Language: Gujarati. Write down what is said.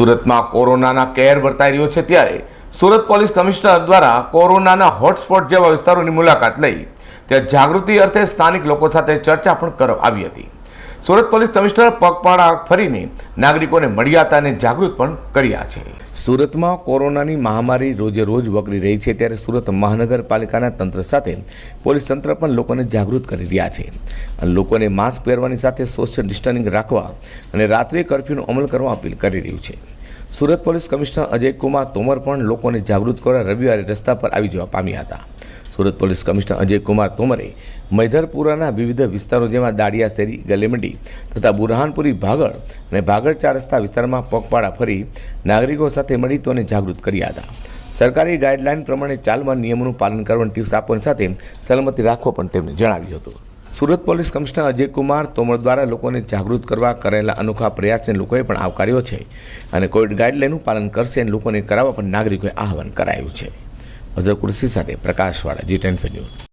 સુરતમાં કોરોનાના કેર વર્તાઈ રહ્યો છે ત્યારે સુરત પોલીસ કમિશનર દ્વારા કોરોનાના હોટસ્પોટ જેવા વિસ્તારોની મુલાકાત લઈ ત્યાં જાગૃતિ અર્થે સ્થાનિક લોકો સાથે ચર્ચા પણ કરવામાં આવી હતી. સુરત પોલીસ કમિશનર પગપાળા ફરીને નાગરિકોને મળ્યા હતા અને જાગૃત પણ કર્યા છે. સુરતમાં કોરોનાની મહામારી રોજે રોજ વકરી રહી છે ત્યારે સુરત મહાનગરપાલિકાના તંત્ર સાથે પોલીસ તંત્ર પણ લોકોને જાગૃત કરી રહ્યા છે. અને લોકોને માસ્ક પહેરવાની સાથે સોશિયલ ડિસ્ટન્સિંગ રાખવા અને રાત્રે કર્ફ્યુનો અમલ કરવા અપીલ કરી રહ્યું છે. સુરત પોલીસ કમિશનર અજય કુમાર તોમર પણ લોકોને જાગૃત કરવા રવિવારે રસ્તા પર આવી જવા પામ્યા હતા. સુરત પોલીસ કમિશનર અજય કુમાર તોમરે મૈધરપુરાના વિવિધ વિસ્તારો જેમાં દાડિયા શેરી, ગલેમંડી તથા બુરહાનપુરી, ભાગળ અને ભાગળ ચાર રસ્તા વિસ્તારમાં પગપાળા ફરી નાગરિકો સાથે મળી તોને જાગૃત કર્યા હતા. સરકારી ગાઈડલાઇન પ્રમાણે ચાલવા નિયમોનું પાલન કરવાની ટિપ્સ આપવાની સાથે સલામતી રાખવા પણ તેમણે જણાવ્યું હતું. સુરત પોલીસ કમિશનર અજય કુમાર તોમર દ્વારા લોકોને જાગૃત કરવા કરેલા અનોખા પ્રયાસને લોકોએ પણ આવકાર્યો છે અને કોવિડ ગાઈડલાઈનનું પાલન કરશે અને લોકોને કરાવવા પણ નાગરિકોએ આહવાન કરાયું છે. અઝર કુરસી સાથે પ્રકાશવાળા જી ટેન ન્યૂઝ.